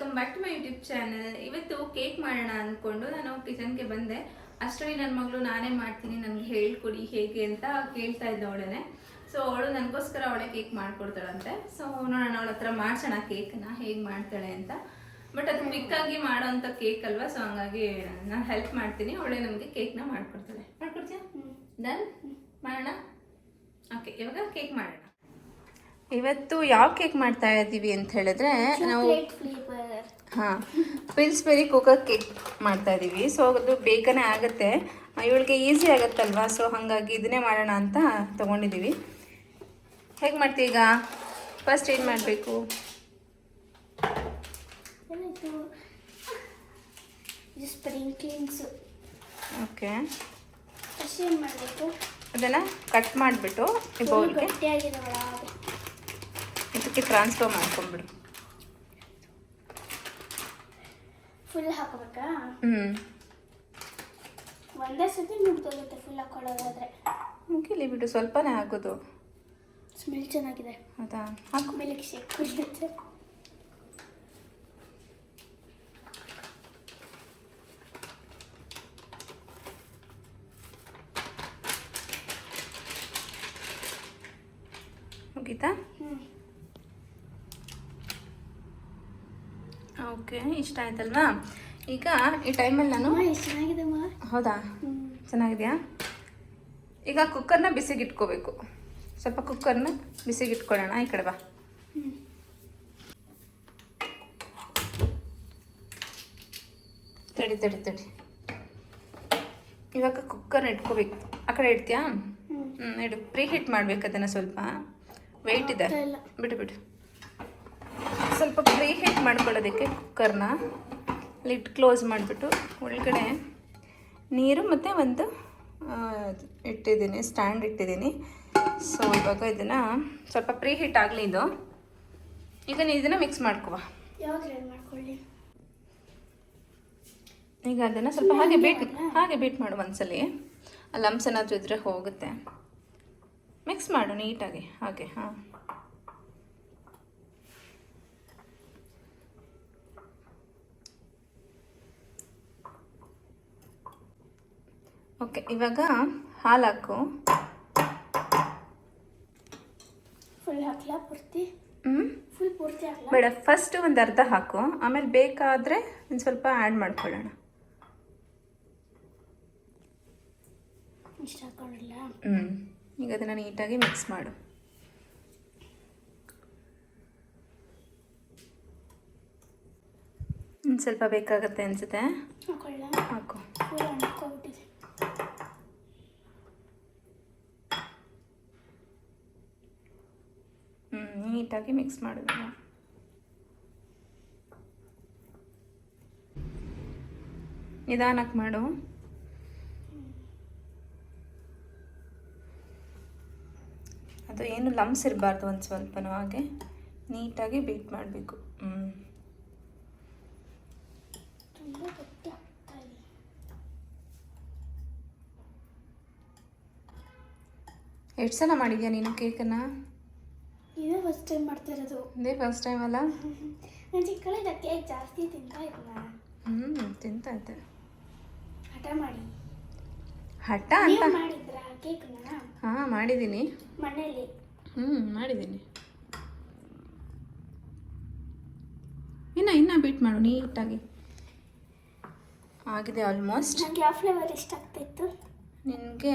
Welcome back to my YouTube channel ಇವತ್ತು cake ಮಾಡೋಣ ಅಂದ್ಕೊಂಡು ನಾನು ಕಿಚನ್ಗೆ ಬಂದೆ. ಅಷ್ಟರಲ್ಲಿ ನನ್ನ ಮಗಳು ನಾನೇ ಮಾಡ್ತೀನಿ ನನಗೆ ಹೇಳ್ಕೊಡಿ ಹೇಗೆ ಅಂತ ಕೇಳ್ತಾ ಇದ್ದ ಅವಳೇ ಸೊ ಅವಳು ನನಗೋಸ್ಕರ ಅವಳೆ ಕೇಕ್ ಮಾಡ್ಕೊಡ್ತಾಳಂತೆ. ಸೊ ನೋಡೋಣ ಅವಳ ಹತ್ರ ಮಾಡ್ಸೋಣ ಕೇಕ್ನ ಹೇಗೆ ಮಾಡ್ತಾಳೆ ಅಂತ. ಬಟ್ ಅದು ಪಿಕ್ಕಾಗಿ ಮಾಡೋ ಅಂಥ ಕೇಕ್ ಅಲ್ವಾ ಸೊ ಹಂಗಾಗಿ ನಾನು ಹೆಲ್ಪ್ ಮಾಡ್ತೀನಿ. ಅವಳೇ ನಮಗೆ ಕೇಕ್ನ ಮಾಡ್ಕೊಡ್ತಾಳೆ. ಮಾಡ್ಕೊಡ್ತೀಯಾ? ಡನ್ ಮಾಡೋಣ? ಓಕೆ ಇವಾಗ ಕೇಕ್ ಮಾಡೋಣ. ಇವತ್ತು ಯಾವ ಕೇಕ್ ಮಾಡ್ತಾ ಇದ್ದೀವಿ ಅಂತ ಹೇಳಿದ್ರೆ ನಾವು ಹಾ ಪಿಲ್ಸ್ಬೆರಿ ಕೋಕೋ ಕೇಕ್ ಮಾಡ್ತಾ ಇದ್ದೀವಿ ಸೊ ಅದು ಬೇಗನೆ ಆಗುತ್ತೆ. ಇವಳಿಗೆ ಈಸಿ ಆಗುತ್ತಲ್ವಾ? ಸೊ ಹಾಗಾಗಿ ಇದನ್ನೇ ಮಾಡೋಣ ಅಂತ ತಗೊಂಡಿದ್ದೀವಿ ಹೇಗೆ ಮಾಡ್ತೀವಿ ಈಗ? ಫಸ್ಟ್ ಏನು ಮಾಡಬೇಕು? ಓಕೆ. ಅದನ್ನು ಕಟ್ ಮಾಡಿಬಿಟ್ಟು ಬೌಲ್ಗೆ ಇದಕ್ಕೆ ಟ್ರಾನ್ಸ್ಫರ್ ಮಾಡ್ಕೊಂಡ್ಬಿಡು. ಫುಲ್ ಹಾಕೋಬೇಕಾ? ಹ್ಞೂ ಒಂದೇ ಸತಿ ಮುಗ್ದೋಗುತ್ತೆ ಫುಲ್ ಹಾಕೊಳ್ಳೋದಾದ್ರೆ. ಮುಗಿಲಿ ಬಿಡು ಸ್ವಲ್ಪನೇ ಹಾಕೋದು ಸ್ಮೆಲ್ ಚೆನ್ನಾಗಿದೆ. ಹೌದಾ? ಹಾಕು. ಮಿಲ್ಕ್ ಶೇಕ್ ಕುಡಿಯುತ್ತೆ ಮುಗೀತಾ ಹ್ಞೂ ಓಕೆ ಇಷ್ಟ ಆಯ್ತಲ್ವಾ? ಈಗ ಈ ಟೈಮಲ್ಲಿ ನಾನು ಚೆನ್ನಾಗಿದೆ ಹೌದಾ? ಚೆನ್ನಾಗಿದೆಯಾ? ಈಗ ಕುಕ್ಕರ್ನ ಬಿಸಿಗೆ ಇಟ್ಕೋಬೇಕು ಸ್ವಲ್ಪ ಕುಕ್ಕರ್ನ ಬಿಸಿಗೆ ಇಟ್ಕೊಳ್ಳೋಣ ಈ ಕಡೆ ಬಾ. ತಡಿ ತಡಿ ತಡಿ. ಇವಾಗ ಕುಕ್ಕರ್ನ ಇಟ್ಕೋಬೇಕು. ಆ ಕಡೆ ಇಡ್ತೀಯಾ? ಹ್ಞೂ ಇಡು. ಪ್ರೀ ಹೀಟ್ ಮಾಡ್ಬೇಕು ಅದನ್ನು ಸ್ವಲ್ಪ. ವೆಯ್ಟ್ ಇದೆ. ಬಿಡು ಬಿಡು. ಸ್ವಲ್ಪ ಪ್ರೀ ಹೀಟ್ ಮಾಡ್ಕೊಳ್ಳೋದಕ್ಕೆ ಕುಕ್ಕರ್ನ ಲಿಡ್ ಕ್ಲೋಸ್ ಮಾಡಿಬಿಟ್ಟು ಒಳಗಡೆ ನೀರು ಮತ್ತು ಒಂದು ಇಟ್ಟಿದ್ದೀನಿ ಸ್ಟ್ಯಾಂಡ್ ಇಟ್ಟಿದ್ದೀನಿ. ಸೊ ಇವಾಗ ಇದನ್ನು ಸ್ವಲ್ಪ ಪ್ರೀ ಹೀಟ್ ಆಗಲಿ ಇದು. ಈಗ ನೀನು ಇದನ್ನು ಮಿಕ್ಸ್ ಮಾಡ್ಕೋ. ಯಾವಾಗ ರೆಡಿ ಮಾಡ್ಕೊಳ್ಳಿ? ಈಗ ಅದನ್ನು ಸ್ವಲ್ಪ ಹಾಗೆ ಬೀಟ್ ಹಾಗೆ ಬೀಟ್ ಮಾಡು ಒಂದ್ಸಲಿ. ಲಂಪ್ಸ್ ಏನಾದರೂ ಇದ್ರೆ ಹೋಗುತ್ತೆ. ಮಿಕ್ಸ್ ಮಾಡು ನೀಟಾಗಿ ಹಾಗೆ ಹಾಂ. ಓಕೆ ಇವಾಗ ಹಾಲು ಹಾಕು. ಫುಲ್ ಹಾಕಲ ಪೂರ್ತಿ? ಹ್ಞೂ ಫುಲ್ ಪೂರ್ತಿ ಹಾಕ್ಲಾ? ಬೇಡ ಫಸ್ಟ್ ಒಂದು ಅರ್ಧ ಹಾಕು. ಆಮೇಲೆ ಬೇಕಾದರೆ ಒಂದು ಸ್ವಲ್ಪ ಆ್ಯಡ್ ಮಾಡ್ಕೊಳ್ಳೋಣ. ಇಷ್ಟ ಹ್ಞೂ ಈಗ ಅದನ್ನು ನೀಟಾಗಿ ಮಿಕ್ಸ್ ಮಾಡು. ಇನ್ನು ಸ್ವಲ್ಪ ಬೇಕಾಗತ್ತೆ ಅನಿಸುತ್ತೆ. ಹಾಕು ಫುಲ್ ಅಣ್ಕೋಬಿಟ್ಟಿದೆ ಹ್ಞೂ ನೀಟಾಗಿ ಮಿಕ್ಸ್ ಮಾಡಿದ್ರೆ ನಿಧಾನಕ್ಕೆ ಮಾಡು. ಅದು ಏನು ಲಮ್ಸ್ ಇರಬಾರ್ದು ಒಂದು ಸ್ವಲ್ಪನೂ ಹಾಗೆ. ನೀಟಾಗಿ ಬೀಟ್ ಮಾಡಬೇಕು. ಎಷ್ಟು ಸಲ ಮಾಡಿದ್ಯಾ ನೀನು ಕೇಕನ್ನು? ಫಸ್ಟ್ ಟೈಮ್ ಮಾಡ್ತಾ ಇರೋದು. ಇದೇ ಫಸ್ಟ್ ಟೈಮ್ ಅಲ್ಲ? ನಾನು ಚಿಕ್ಕಳಿಂದ ಕೇಕ್ ಜಾಸ್ತಿ ತಿಂತಾ ಇಲ್ಲ ಹ್ಞೂ ತಿಂತ ಇದ್ದೆ. ಹಠ ಮಾಡಿ. ಹಠ ನೀವು ಅಂತ? ಮಾಡಿದ್ರ ಕೇಕ್ನ? ಹಾಂ ಮಾಡಿದ್ದೀನಿ. ಮನೇಲಿ? ಹ್ಞೂ ಮಾಡಿದ್ದೀನಿ. ಇನ್ನು ಇನ್ನು ಬೀಟ್ ಮಾಡು ನೀಟಾಗಿ. ಆಗಿದೆ ಆಲ್ಮೋಸ್ಟ್ ನನಗೆ ಯಾವ ಫ್ಲೇವರ್ ಇಷ್ಟ ಆಗ್ತಿತ್ತು ನಿನಗೆ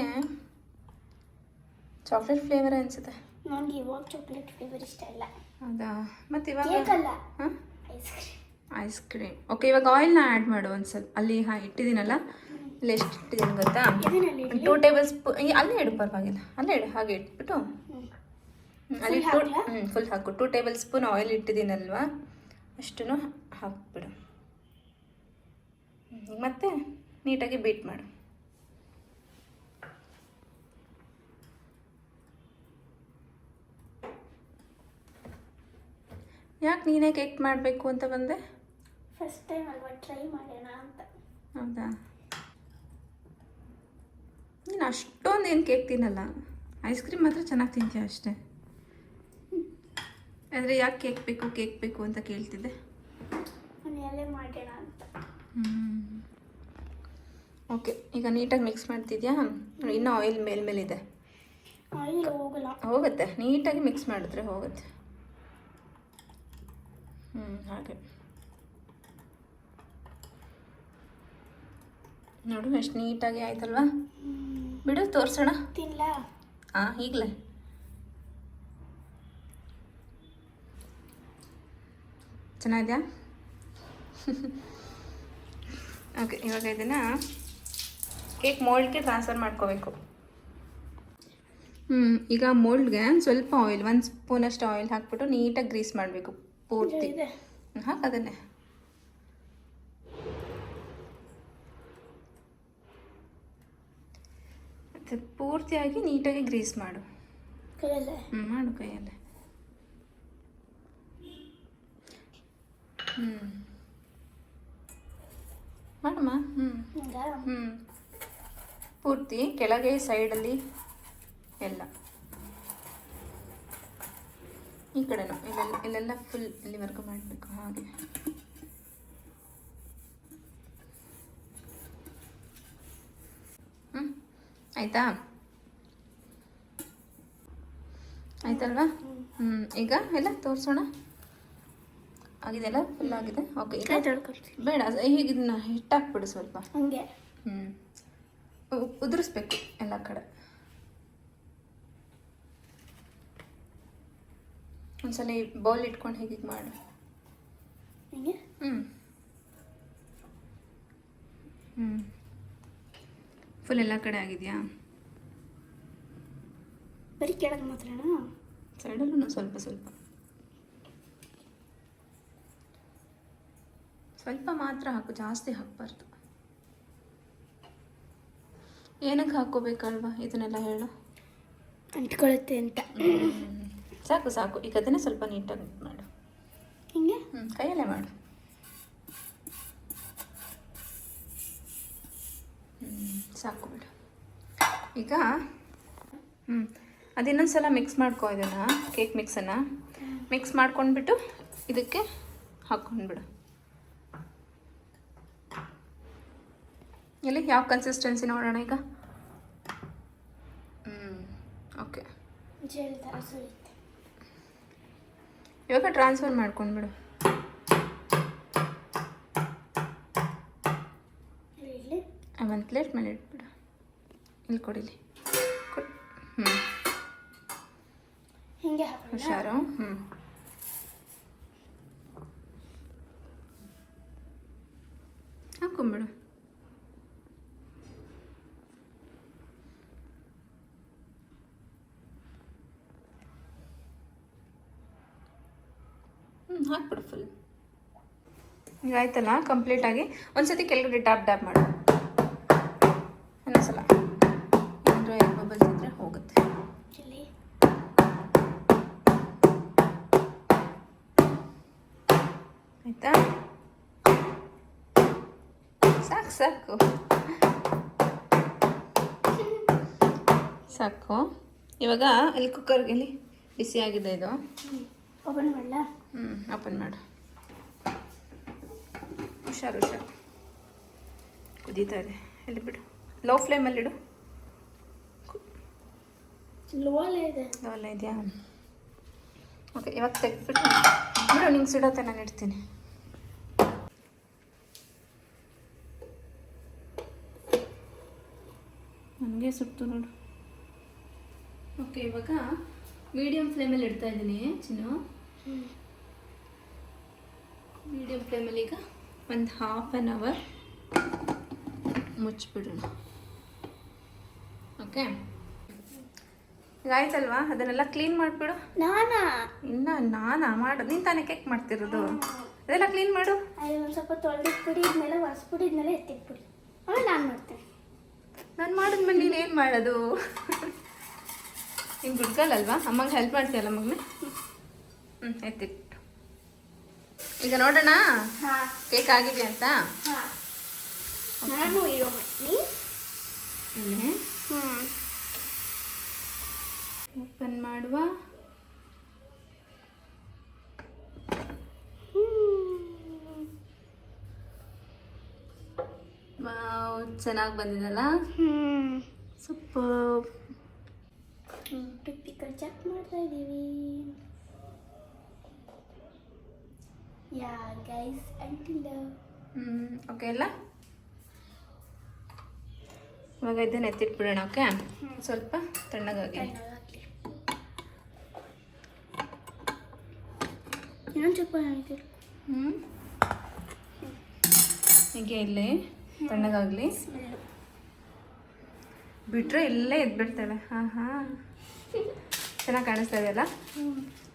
ಚಾಕ್ಲೇಟ್ ಫ್ಲೇವರ್ ಅನಿಸುತ್ತೆ. ನನಗೆ ಇವಾಗ ಚಾಕ್ಲೇಟ್ ಫ್ಲೇವರ್ ಇಷ್ಟ ಇಲ್ಲ. ಹೌದಾ? ಮತ್ತು ಇವಾಗ ಹಾಂ? Ice cream ice cream okay ಇವಾಗ ಆಯಿಲ್ನ ಆ್ಯಡ್ ಮಾಡು ಒಂದು ಸ್ವಲ್ಪ ಅಲ್ಲಿ ಹಾಂ ಇಟ್ಟಿದ್ದೀನಲ್ಲ? ಇಲ್ಲಿ ಎಷ್ಟು ಇಟ್ಟಿದ್ದೀನಿ ಗೊತ್ತಾ ಟೂ ಟೇಬಲ್ ಸ್ಪೂನ್ ಅಲ್ಲೇ ಇಡು ಪರವಾಗಿಲ್ಲ. ಅಲ್ಲೇ ಇಡು ಹಾಗೆ ಇಟ್ಬಿಟ್ಟು. ಅಲ್ಲಿ ಟೂ ಹ್ಞೂ ಫುಲ್ ಹಾಕು. ಟೂ ಟೇಬಲ್ ಸ್ಪೂನ್ ಆಯಿಲ್ ಇಟ್ಟಿದ್ದೀನಲ್ವಾ? ಅಷ್ಟನ್ನು ಹಾಕ್ಬಿಡು. ಮತ್ತೆ ನೀಟಾಗಿ ಬೀಟ್ ಮಾಡು. ಯಾಕೆ ನೀನೇ ಕೇಕ್ ಮಾಡಬೇಕು ಅಂತ ಬಂದೆ? ಫಸ್ಟ್ ಟೈಮ್ ಅಲ್ವಾ ಟ್ರೈ ಮಾಡೋಣ ಅಂತ. ಹೌದಾ? ನೀನು ಅಷ್ಟೊಂದು ಏನು ಕೇಕ್ ತಿನ್ನಲ್ಲ. ಐಸ್ ಕ್ರೀಮ್ ಮಾತ್ರ ಚೆನ್ನಾಗಿ ತಿಂತೀಯ ಅಷ್ಟೇ. ಅಂದರೆ ಯಾಕೆ ಕೇಕ್ ಬೇಕು ಕೇಕ್ ಬೇಕು ಅಂತ ಕೇಳ್ತಿದ್ದೆ. ಮನೆಯಲ್ಲೇ ಮಾಡೋಣ ಅಂತ. ಓಕೆ ಈಗ ನೀಟಾಗಿ ಮಿಕ್ಸ್ ಮಾಡ್ತಿದ್ಯಾ? ಇನ್ನೂ ಆಯಿಲ್ ಮೇಲ್ಮೇಲಿದೆ ಆಯಿಲ್ ಹೋಗಲ್ಲ. ಹೋಗುತ್ತೆ. ನೀಟಾಗಿ ಮಿಕ್ಸ್ ಮಾಡಿದ್ರೆ ಹೋಗುತ್ತೆ. ಹ್ಞೂ ಹಾಗೆ ನೋಡು ಎಷ್ಟು ನೀಟಾಗಿ ಆಯ್ತಲ್ವಾ? ಬಿಡು ತೋರಿಸೋಣ. ತಿನ್ಲ. ಹಾಂ ಈಗಲೇ. ಚೆನ್ನಾಗಿದೆಯಾ? ಓಕೆ ಇವಾಗ ಇದನ್ನ ಕೇಕ್ ಮೋಲ್ಡ್ಗೆ ಟ್ರಾನ್ಸ್ಫರ್ ಮಾಡ್ಕೋಬೇಕು. ಹ್ಞೂ ಈಗ ಮೋಲ್ಡ್ಗೆ ಸ್ವಲ್ಪ ಆಯಿಲ್ ಒಂದು ಸ್ಪೂನಷ್ಟು ಆಯಿಲ್ ಹಾಕ್ಬಿಟ್ಟು ನೀಟಾಗಿ ಗ್ರೀಸ್ ಮಾಡಬೇಕು. ಪೂರ್ತಿ. ಹಾಕು ಅದನ್ನೇ. ಮತ್ತೆ ಪೂರ್ತಿಯಾಗಿ ನೀಟಾಗಿ ಗ್ರೀಸ್ ಮಾಡು. ಹ್ಞೂ ಮಾಡು ಕೈಯಲ್ಲಿ. ಹ್ಞೂ ಮಾಡಮ್ಮ? ಹ್ಞೂ ಹ್ಞೂ ಪೂರ್ತಿ ಕೆಳಗೆ ಸೈಡಲ್ಲಿ ಎಲ್ಲ. ಈ ಕಡೆನೂ. ಇಲ್ಲೆಲ್ಲ ಇಲ್ಲೆಲ್ಲ ಫುಲ್ ಇಲ್ಲಿವರೆಗೂ ಮಾಡಬೇಕು ಹಾಗೆ. ಹ್ಞೂ ಆಯಿತಾ? ಆಯ್ತಲ್ವಾ? ಹ್ಞೂ ಈಗ ಎಲ್ಲ ತೋರಿಸೋಣ? ಆಗಿದೆಲ್ಲ ಫುಲ್ ಆಗಿದೆ? ಓಕೆ ಈಗ? ಬೇಡ ಹೀಗೆ ಇದನ್ನ ಹಿಟ್ಟಾಕ್ಬಿಡು ಸ್ವಲ್ಪ. ಹಂಗೆ. ಹ್ಞೂ ಉದುರಿಸ್ಬೇಕು ಎಲ್ಲ ಕಡೆ. ಒಂದ್ಸಲ ಬೌಲ್ ಇಟ್ಕೊಂಡು ಹೀಗೆ ಮಾಡು. ಹಿಂಗೆ? ಹ್ಞೂ ಹ್ಞೂ ಫುಲ್ ಎಲ್ಲ ಕಡೆ ಆಗಿದೆಯಾ? ಬರೀ ಕೆಳಗೆ ಮಾತ್ರನಾ ಸೈಡಲ್ಲೂ ಸ್ವಲ್ಪ ಸ್ವಲ್ಪ. ಸ್ವಲ್ಪ ಮಾತ್ರ ಹಾಕು ಜಾಸ್ತಿ ಹಾಕಬಾರ್ದು. ಏನಕ್ಕೆ ಹಾಕೋಬೇಕಲ್ವಾ ಇದನ್ನೆಲ್ಲ ಹೇಳು. ಅಂಟ್ಕೊಳತ್ತೆ ಅಂತ. ಸಾಕು ಸಾಕು. ಈಗ ಅದನ್ನೇ ಸ್ವಲ್ಪ ನೀಟಾಗಿ ಮಾಡು. ಹಿಂಗೆ? ಹ್ಞೂ ಕೈಯಲ್ಲೇ ಮಾಡು. ಹ್ಞೂ ಸಾಕು ಬಿಡು. ಈಗ ಹ್ಞೂ ಸಲ ಮಿಕ್ಸ್ ಮಾಡ್ಕೋ ಇದನ್ನು ಕೇಕ್ ಮಿಕ್ಸನ್ನು ಮಿಕ್ಸ್ ಮಾಡ್ಕೊಂಡ್ಬಿಟ್ಟು ಇದಕ್ಕೆ ಹಾಕ್ಕೊಂಡ್ಬಿಡು ಎಲ್ಲಿ ಯಾವ ಕನ್ಸಿಸ್ಟೆನ್ಸಿ ನೋಡೋಣ ಈಗ? ಹ್ಞೂ ಓಕೆ ಇವಾಗ ಟ್ರಾನ್ಸ್ಫರ್ ಮಾಡ್ಕೊಂಡ್ಬಿಡು ಒಂದು ಪ್ಲೇಟ್ ಮೇಲೆ ಇಟ್ಬಿಡು. ಇಲ್ಲಿ ಕೊಡಿಲಿ ಕೊಟ್ಟು ಹ್ಞೂ ಹುಷಾರು? ಹ್ಞೂ ಹಾಕೊಂಬಿಡು ಹ್ಞೂ ಹಾಕ್ಬಿಡು ಫುಲ್ ಈಗ ಆಯ್ತಲ್ಲ ಕಂಪ್ಲೀಟಾಗಿ ಒಂದ್ಸತಿ ಕೆಳಗಡೆ ಟ್ಯಾಪ್ ಟ್ಯಾಪ್ ಮಾಡು. ಇನ್ನೊಂದ್ಸಲ. ಏನಾದರೂ ಬಬಲ್ಸ್ ಇದ್ರೆ ಹೋಗುತ್ತೆ. ಇಲ್ಲಿ ಆಯ್ತಾ? ಸಾಕು ಸಾಕು. ಸಾಕು. ಇವಾಗ ಅಲ್ಲಿ ಕುಕ್ಕರ್ಗೆ ಬಿಸಿ ಆಗಿದೆ ಇದು. ಓಪನ್ ಮಾಡಲ? ಹ್ಞೂ ಓಪನ್ ಮಾಡು. ಹುಷಾರು ಹುಷಾರು. ಕುದೀತಾ ಇದೆ. ಎಲ್ಲಿ ಬಿಡು. ಲೋ ಫ್ಲೇಮಲ್ಲಿಡು ಲೋಲೆ ಇದೆ. ಅವೆಲ್ಲ ಇದೆಯಾ? ಓಕೆ ಇವಾಗ ತೆಗೆದ್ಬಿಟ್ಟು ಬಿಡು ನಿಂಗೆ ಸಿಡತ್ತೆ ನಾನು ಇಡ್ತೀನಿ. ನನಗೆ ಸುಟ್ಟು ನೋಡು. ಓಕೆ ಇವಾಗ ಮೀಡಿಯಮ್ ಫ್ಲೇಮಲ್ಲಿ ಇಡ್ತಾ ಇದ್ದೀನಿ ಚಿನ್ನು. ಮೀಡಿಯಮ್ ಫ್ಲೇಮಲ್ಲಿ ಈಗ ಒಂದು ಹಾಫ್ ಆನ್ ಅವರ್ ಮುಚ್ಚಿಬಿಡೋಣ. ಓಕೆ ಆಯ್ತಲ್ವಾ ಅದನ್ನೆಲ್ಲ ಕ್ಲೀನ್ ಮಾಡಿಬಿಡು. ನಾನಾ? ಇನ್ನ ನಾನಾ? ಮಾಡು. ನೀನು ತಾನೇ ಕೇಕ್ ಮಾಡ್ತಿರೋದು. ಅದೆಲ್ಲ ಕ್ಲೀನ್ ಮಾಡು. ಒಂದು ಸ್ವಲ್ಪ ತೊಳೆದಿಟ್ಬಿಡಿ ಇದ್ಮೇಲೆ ಒರೆಸ್ಬಿಡಿ ಇದ್ಮೇಲೆ ಎತ್ತಿಟ್ಬಿಡಿ. ಆಮೇಲೆ ನಾನು ಮಾಡ್ತೇನೆ. ನಾನು ಮಾಡಿದ್ಮೇಲೆ ನೀನು ಏನು ಮಾಡೋದು? ನೀನು ಗುಡ್ಗಲ್ಲಲ್ವಾ ಅಮ್ಮಂಗೆ ಹೆಲ್ಪ್ ಮಾಡ್ತೀಯಲ್ಲ ಮಗನೇ ಹ್ಞೂ ಎತ್ತಿಟ್ಟು ಈಗ ನೋಡೋಣ? ಕೇಕ್ ಆಗಿದೆ ಅಂತ? ನಾನು ಓಪನ್ ಮಾಡುವ. ಚೆನ್ನಾಗಿ ಬಂದಿದಲ್ಲ? ಸೂಪರ್. ಚೆಕ್ ಮಾಡ್ತಾ ಇದ್ದೀವಿ ಯಾ ಗೈಸ್ ಅಂಟಿಲ್ಲ ಹ್ಞೂ ಓಕೆ ಎಲ್ಲ ಇವಾಗ ಇದನ್ನು ಎತ್ತಿಟ್ಬಿಡೋಣ ಓಕೆ ಸ್ವಲ್ಪ ತಣ್ಣಗಾಗಿ. ಇನ್ನೊಂದು ಹ್ಞೂ ಹೀಗೆ ಇಲ್ಲಿ ತಣ್ಣಗಾಗಲಿ. ಬಿಟ್ಟರೆ ಇಲ್ಲೇ ಎದ್ಬಿಡ್ತಾಳೆ ಹಾಂ ಹಾಂ. ಚೆನ್ನಾಗಿ ಕಾಣಿಸ್ತಾ ಇದೆಯಲ್ಲ?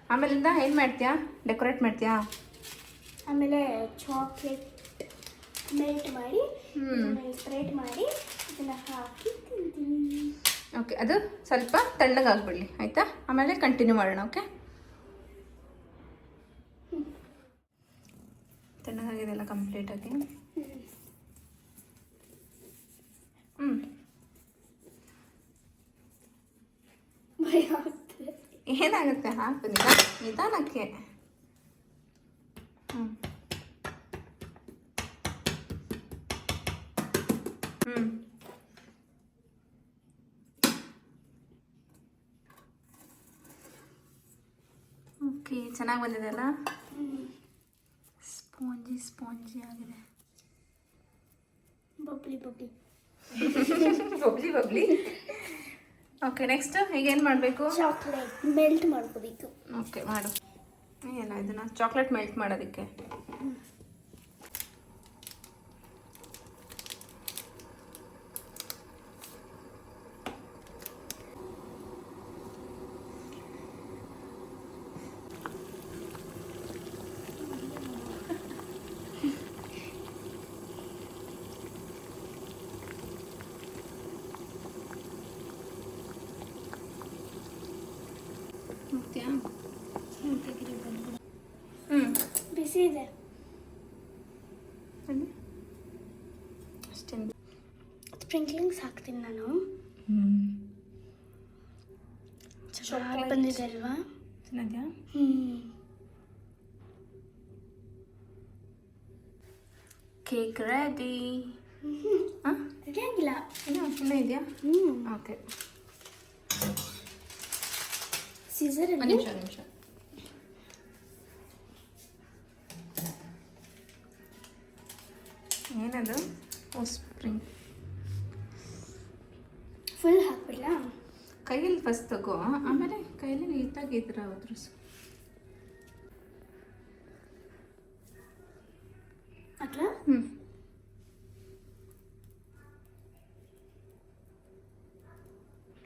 ಆಮೇಲಿಂದ ಏನು ಮಾಡ್ತೀಯಾ? ಡೆಕೋರೇಟ್ ಮಾಡ್ತೀಯಾ? ಆಮೇಲೆ ಚಾಕ್ಲೇಟ್ ಮೆಲ್ಟ್ ಮಾಡಿ. ಸ್ಪ್ರೆಡ್ ಮಾಡಿ ಇದನ್ನ ಹಾಕಿ ತಿಂತೀನಿ. ಓಕೆ ಅದು ಸ್ವಲ್ಪ ತಣ್ಣಗಾಗ್ಬಿಡ್ಲಿ ಆಯಿತಾ? ಆಮೇಲೆ ಕಂಟಿನ್ಯೂ ಮಾಡೋಣ ಓಕೆ ತಣ್ಣಗಾಗಿದೆಲ್ಲ ಕಂಪ್ಲೀಟಾಗಿ ಹ್ಞೂ ಭಯ ಏನಾಗುತ್ತೆ? ಹಾಕು ನಿಧಾನ ನಿಧಾನಕ್ಕೆ. ಹ್ಞೂ ಹ್ಞೂ ಓಕೆ ಚೆನ್ನಾಗಿ ಬಂದಿದೆ ಅಲ್ಲ? ಸ್ಪಾಂಜಿ ಸ್ಪಾಂಜಿ ಆಗಿದೆ. Bubbly bubbly. Bubbly bubbly. Okay next ಈಗ ಏನು ಮಾಡಬೇಕು? ಚಾಕ್ಲೇಟ್ ಮೆಲ್ಟ್ ಮಾಡ್ಕೋಬೇಕು. ಓಕೆ ಮಾಡು. ಏನ ಇದನ್ನು ಚಾಕ್ಲೇಟ್ ಮೆಲ್ಟ್ ಮಾಡೋದಕ್ಕೆ ಮುಗ್ದ್ಯಾ? ಹ್ಞೂ ಬಿಸಿ ಇದೆ ಬನ್ನಿ ಅಷ್ಟೇನು ಸ್ಪ್ರಿಂಕ್ಲಿಂಗ್ಸ್ ಹಾಕ್ತೀನಿ ನಾನು ಹ್ಞೂ ಚೆನ್ನಾಗಿ ಬಂದಿದೆ ಅಲ್ವಾ ಚೆನ್ನಾಗಿದೆಯಾ ಹ್ಞೂ ಕೇಕ್ ರೆಡಿ ಹಾಂ ರೆಡಿ ಆಗಿಲ್ಲ ಇನ್ನೂ ಇನ್ನೂ ಇದೆಯಾ ಹ್ಞೂ ಓಕೆ ಒಂದು ಸೀಸರಲ್ಲಿ ನಿಮಿಷ ನಿಮಿಷ ಫಸ್ಟ್ ತಗೋ. ಆಮೇಲೆ ಕೈಯಲ್ಲಿ ನೀಟಾಗಿ ಇದ್ರೆ ಹೋದ್ರು. ಹಾಕ್ಲಾ ಹ್ಞೂ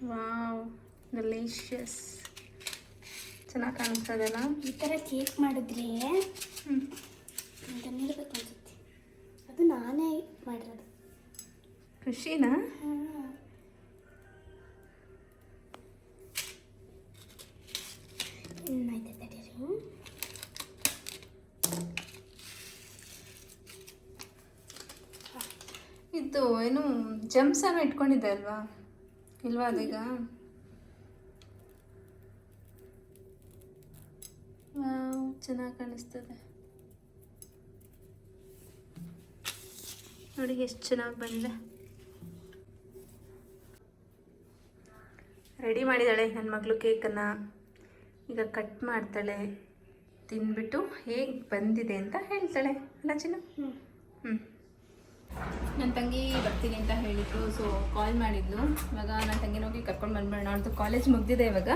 ವಾವ್ ಡೆಲಿಷಿಯಸ್. ಚೆನ್ನಾಗಿ ಕಾಣಿಸ್ತದಲ್ಲ ಈ ಥರ ಕೇಕ್ ಮಾಡಿದ್ರೆ ಹ್ಞೂ ಅಂತನಿರ್ಬೇಕು ಅನ್ಸುತ್ತೆ. ಅದು ನಾನೇ ಮಾಡಿರೋದು. ಖುಷಿನಾ? ಜಮ್ಸ್ ಅನ್ನು ಇಟ್ಕೊಂಡಿದ್ದೆ ಅಲ್ವಾ? ಇಲ್ವಾ ಅದೀಗ? ಚೆನ್ನಾಗಿ ಕಾಣಿಸ್ತದೆ. ನೋಡಿ ಎಷ್ಟು ಚೆನ್ನಾಗಿ ಬಂದಿದೆ. ರೆಡಿ ಮಾಡಿದ್ದಾಳೆ ನನ್ನ ಮಗಳು ಕೇಕನ್ನು. ಈಗ ಕಟ್ ಮಾಡ್ತಾಳೆ. ತಿಂದ್ಬಿಟ್ಟು ಹೇಗೆ ಬಂದಿದೆ ಅಂತ ಹೇಳ್ತಾಳೆ. ಅಲ್ಲ ಚಿನ್ನ? ಹ್ಞೂ ಹ್ಞೂ ನನ್ನ ತಂಗಿ ಬರ್ತೀನಿ ಅಂತ ಹೇಳಿದ್ರು ಸೊ ಕಾಲ್ ಮಾಡಿದ್ಲು. ಇವಾಗ ನನ್ನ ತಂಗಿನ ಹೋಗಿ ಕರ್ಕೊಂಡು ಬಂದ್ಬಿಡೋಣ ಅವ್ರದ್ದು ಕಾಲೇಜ್ ಮುಗ್ದಿದೆ ಇವಾಗ.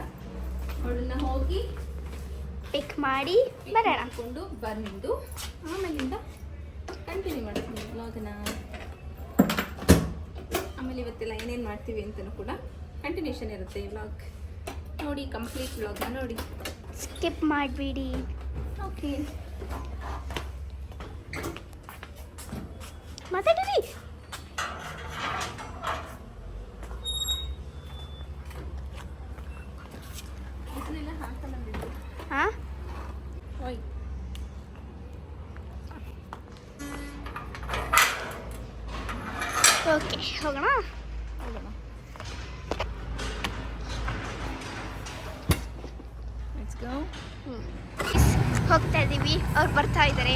ಅವಳನ್ನ ಹೋಗಿ ಪಿಕ್ ಮಾಡಿ ಬರೋಣ. ಹಾಕೊಂಡು ಬಂದು ಆಮೇಲಿಂದ ಕಂಟಿನ್ಯೂ ಮಾಡ್ತೀನಿ ವ್ಲಾಗನ್ನ ಆಮೇಲೆ ಇವತ್ತೆಲ್ಲ ಏನೇನು ಮಾಡ್ತೀವಿ ಅಂತಲೂ ಕೂಡ ಕಂಟಿನ್ಯೂಷನ್ ಇರುತ್ತೆ ಈ ಬ್ಲಾಗ್ ನೋಡಿ ಕಂಪ್ಲೀಟ್ ಬ್ಲಾಗ್ನ ನೋಡಿ. ಸ್ಕಿಪ್ ಮಾಡಿಬಿಡಿ. ಓಕೆ ಮಾತಾಡಿರಿ ಇದನ್ನೆಲ್ಲ ಹಾಕಲ್ಲ ಬಿಡು ಹಾಂ ಓಯ್ ಓಕೆ ಹೋಗೋಣ ಹೋಗೋಣ ಲೆಟ್ಸ್ ಗೋ ಹೋಗ್ತಾ ಇದ್ದೀವಿ. ಅವ್ರು ಬರ್ತಾ ಇದ್ದಾರೆ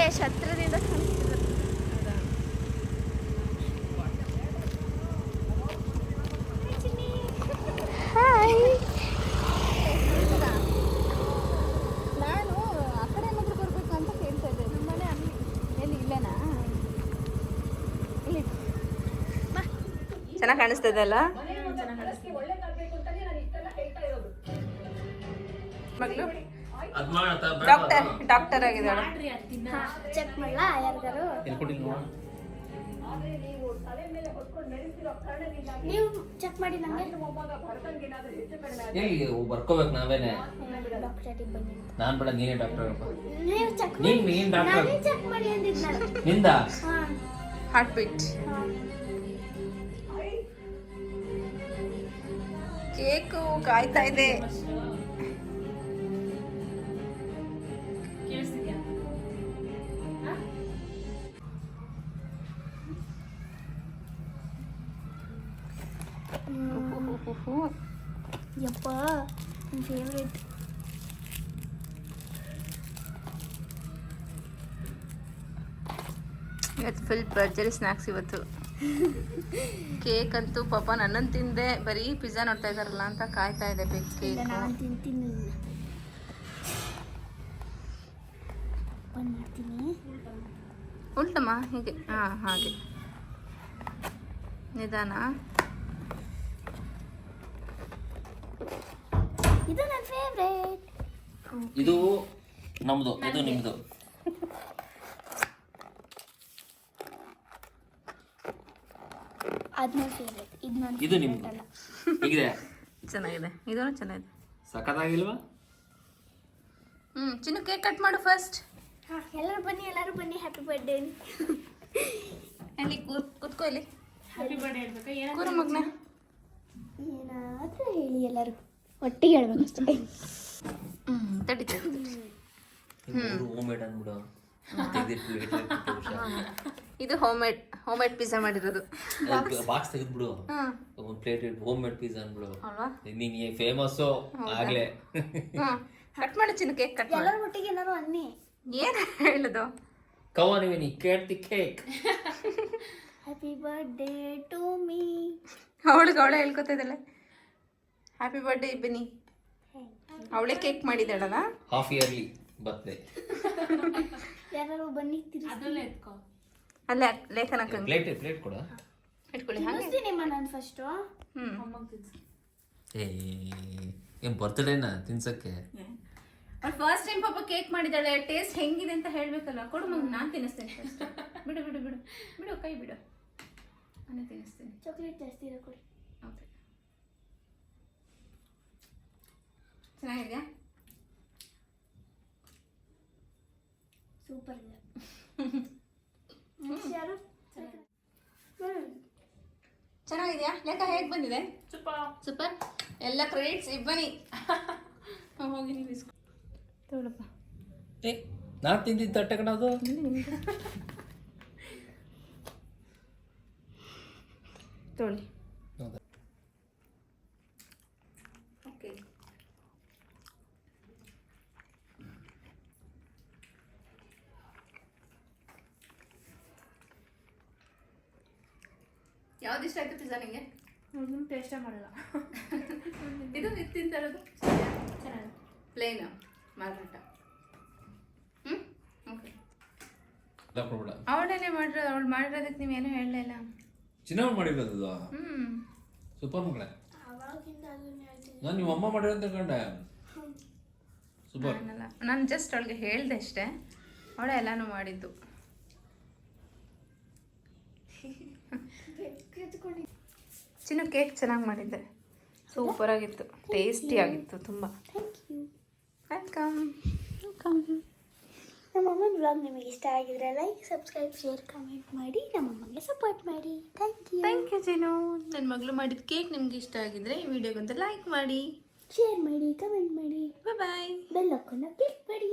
ಎಷ್ಟು ಹತ್ರದಿಂದ ಕಾಣಿಸ್ತಿದೆ ಹಾಯ್ ನಾನು ಆ ಕಡೆ ಏನಾದರೂ ಬರಬೇಕು ಅಂತ ಕೇಳ್ತಾ ಇದ್ದೆ ನಮ್ಮ ಮನೆ ಅಲ್ಲಿ ಎಲ್ಲಿ ಇಲ್ಲೇನಾ ಇಲ್ಲಿ ಚೆನ್ನಾಗಿ ಕಾಣಿಸ್ತದೆ ಅಲ್ಲ? ಮಗಳು? ಡಾಕ್ಟರ್ ಡಾಕ್ಟರ್ ಆಗಿದ್ದಾಳೆ. ಚೆಕ್ ಮಾಡಲಾ ಯಾರಿಗಾರು? ನೀವು ಚೆಕ್ ಮಾಡಿ ಎಲ್ಲಿ ಬರ್ಕೋಬೇಕು ನಾವೇನೆ. ನಾನ್ ಬೇಡ ನೀನೇ ಡಾಕ್ಟರ್ ನೀವು ಚೆಕ್ ನೀನ್ ನೀನ್ ಡಾಕ್ಟರ್. ನಾನೇ ಚೆಕ್ ಮಾಡಿ ಅಂದಿದ್ನಲ್ಲ. ನಿಂದ? ಹಾರ್ಟ್ ಬೀಟ್ ಕೇಕು ಕಾಯ್ತಾ ಇದೆ ಯಪ್ಪ ನನ್ನ ಫೇವ್ರೇಟ್ ಇವತ್ತು ಫುಲ್ ಭರ್ಜರಿ ಸ್ನ್ಯಾಕ್ಸ್ ಇವತ್ತು. ಕೇಕ್ ಅಂತೂ ಪಾಪ ನನ್ನನ್ನು ತಿಂದೆ. ಬರೀ ಪಿಜ್ಜಾ ನೋಡ್ತಾ ಇದಾರಲ್ಲ ಅಂತ ಕಾಯ್ತಾ ಇದೆ ಬೇಕು ಇಲ್ಲ ಕೇಕ್ ಉಲ್ಟಮ್ಮ ಹೀಗೆ. ಹಾಂ ಹಾಗೆ. ನಿಧಾನ. ಇದು ನನ್ನ ಫೇವ್ರೇಟ್ ಇದು ನಮ್ದು. ಇದು ನನ್ನ ಫೇವ್ರೇಟ್ ಇದು ನನ್ನ ಇದು ನಿಮ್ದು. ಅಲ್ಲ. ಹೇಗಿದೆ? ಚೆನ್ನಾಗಿದೆ. ಇದೂ ಚೆನ್ನಾಗಿದೆ. ಸಖತ್ತಾಗಿಲ್ವಾ? ಹ್ಞೂ ಚಿನ್ನು ಕೇಕ್ ಕಟ್ ಮಾಡು ಫಸ್ಟ್ ಹಾಂ ಎಲ್ಲರೂ ಬನ್ನಿ ಎಲ್ಲರೂ ಬನ್ನಿ. ಹ್ಯಾಪಿ ಬರ್ಡೇ ಅಲ್ಲಿ ಕೂತ್ ಕೂತ್ಕೋ ಇಲ್ಲಿ. ಹ್ಯಾಪಿ ಬರ್ಡೇ ಕೂರು ಮಗ್ನ. ಏನಾದರೂ ಹೇಳಿ ಎಲ್ಲರೂ. ಒಟ್ಟಿಗೆ ಹೇಳ್ಬೇಕು ಅಷ್ಟೇ. ಹ್ಞೂ ತಡಿ ತಡಿ ಹೋಮ್. ಮೇಡ್ ಅಂದ್ಬಿಡು. ಇದು home made home made pizza ಮಾಡಿರೋದು ಬಾಕ್ಸ್ ತೆಗೆದ್ಬಿಡು. ಹಾಂ. ಒಂದು ಪ್ಲೇಟ್ ಹೋಮ್ ಮೇಡ್ ಪಿಜ್ಜಾ ಅಂದ್ಬಿಡು ನೀನ್ ಫೇಮಸ್ಸು ಆಗ್ಲೇ. ಕಟ್ ಮಾಡು ಚಿನ್ನ ಕೇಕ್ ಕಟ್ ಎಲ್ಲರ ಒಟ್ಟಿಗೆ ಏನಾರು ಅನ್ನಿ. ಏನು ಹೇಳುದು? ಕವನ್ ನೀ ಕೇಳ್ತಿ cake happy birthday to me ಅವಳಿಗೆ ಅವಳೇ ಹೇಳ್ಕೊತಾ ಇದ್ದಾಳೆ. ಹ್ಯಾಪಿ ಬರ್ಡೇ ಬನ್ನಿ ಅವಳೇ ಕೇಕ್ ಮಾಡಿದ್ದಾಳಲ್ಲ? ಹಾಫ್ ಇಯರ್ಲಿ ಬರ್ತ್ಡೇ ಯಾರು ಬನ್ನಿ ತಿರ್ಸಿ ಅಲ್ಲೇ ಲೇಖನ ಪ್ಲೇಟ್ ಪ್ಲೇಟ್ ಕೊಡ. ಇಟ್ಕೊಳ್ಳಿ ಹಾಗೆ. ತಿನ್ನಿಸ್ತೀನಿಮ್ಮ ನಾನು ಫಸ್ಟು ಏನ್ ಬರ್ತ್ಡೇನಾ ತಿನ್ಸಕ್ಕೆ? ಅವ್ಳು ಫಸ್ಟ್ ಟೈಮ್ ಪಾಪ ಕೇಕ್ ಮಾಡಿದ್ದಾಳೆ ಟೇಸ್ಟ್ ಹೆಂಗಿದೆ ಅಂತ ಹೇಳ್ಬೇಕಲ್ಲ ಕೊಡು ಮಗ ನಾನು ತಿನ್ನಿಸ್ತೇನೆ first. ಬಿಡು ಬಿಡು ಬಿಡು. ಬಿಡು ಕೈ ಬಿಡು. ನಾನು ತಿನ್ನಿಸ್ತೀನಿ. ಚಾಕ್ಲೇಟ್ ಜಾಸ್ತಿ ಇರೋ ಕೊಡಿ. ಓಕೆ ಚೆನ್ನಾಗಿದೆಯಾ? ಸೂಪರ್ ಇದೆ. ಚೆನ್ನಾಗಿದೆಯಾ? ಲೆಕ್ಕ ಹೇಗೆ ಬಂದಿದೆ? ಸೂಪರ್ ಎಲ್ಲ ಕ್ರೆಡಿಟ್ಸ್ ಇಬ್ಬನಿ ಹೋಗಿ ನೀವು ಇಸ್ಕೊ ತಗೊಳಪ್ಪ. ಏ ನಾನು ತಿಂದಿದ್ದ ತಟ್ಟೆ ಕಣದು ತೊಗೊಳ್ಳಿ ಹೌದಾ? ಓಕೆ ಯಾವ್ದು ಇಷ್ಟ ಆಯ್ತು ಟೇಸ್ಟೇ ಮಾಡಲ್ಲ. ಇದು ಇದು ತಿಂತಾ ಇರೋದು ಚೆನ್ನಾಗಿ ಪ್ಲೇನ್ ಮಾರಾಟ ಹ್ಞೂ ಓಕೆ ಅವಳೇನೆ ಮಾಡಿರೋದು ಅವಳು ಮಾಡಿರೋದಕ್ಕೆ ನೀವೇನು ಹೇಳಲಿಲ್ಲ ಚಿನ್ನ ಮಾಡಿರೋದು ಹ್ಞೂ ಸೂಪರ್ ಅದನ್ನೇ ಹೇಳ್ತೀನಿ ನಾನು ನಿಮ್ಮ ಅಮ್ಮ ಮಾಡಿರೋ ಅಂತ ಕಂಡೆ ಸೂಪರ್ ನಾನು ಜಸ್ಟ್ ಅವಳಿಗೆ ಹೇಳ್ದೆ ಅಷ್ಟೇ. ಅವಳೇ ಎಲ್ಲನೂ ಮಾಡಿದ್ದು. ಚಿನ್ನ ಕೇಕ್ ಚೆನ್ನಾಗಿ ಮಾಡಿದ್ದೆ. ಸೂಪರ್ ಆಗಿತ್ತು. ಟೇಸ್ಟಿ ಆಗಿತ್ತು ತುಂಬ. ಥ್ಯಾಂಕ್ ಯು ವೆಲ್ಕಮ್ ವೆಲ್ಕಮ್ ನಮ್ಮ ಅಮ್ಮನ ಬ್ಲಾಗ್ ನಿಮಗೆ ಇಷ್ಟ ಆಗಿದ್ರೆ ಲೈಕ್ ಸಬ್ಸ್ಕ್ರೈಬ್ ಶೇರ್ ಕಮೆಂಟ್ ಮಾಡಿ. ನಮ್ಮ ಅಮ್ಮನಿಗೆ ಸಪೋರ್ಟ್ ಮಾಡಿ. ಥ್ಯಾಂಕ್ ಯು ಥ್ಯಾಂಕ್ ಯು ಜೇನು ನನ್ನ ಮಗಳು ಮಾಡಿದ ಕೇಕ್ ನಿಮ್ಗೆ ಇಷ್ಟ ಆಗಿದ್ರೆ ಈ ವಿಡಿಯೋಗೊಂದು ಲೈಕ್ ಮಾಡಿ. ಶೇರ್ ಮಾಡಿ ಕಮೆಂಟ್ ಮಾಡಿ. ಬಾಯ್ ಬಾಯ್ ಬೆಲ್ ಹಾಕೊಂಡು ಕ್ಲಿಕ್ ಮಾಡಿ.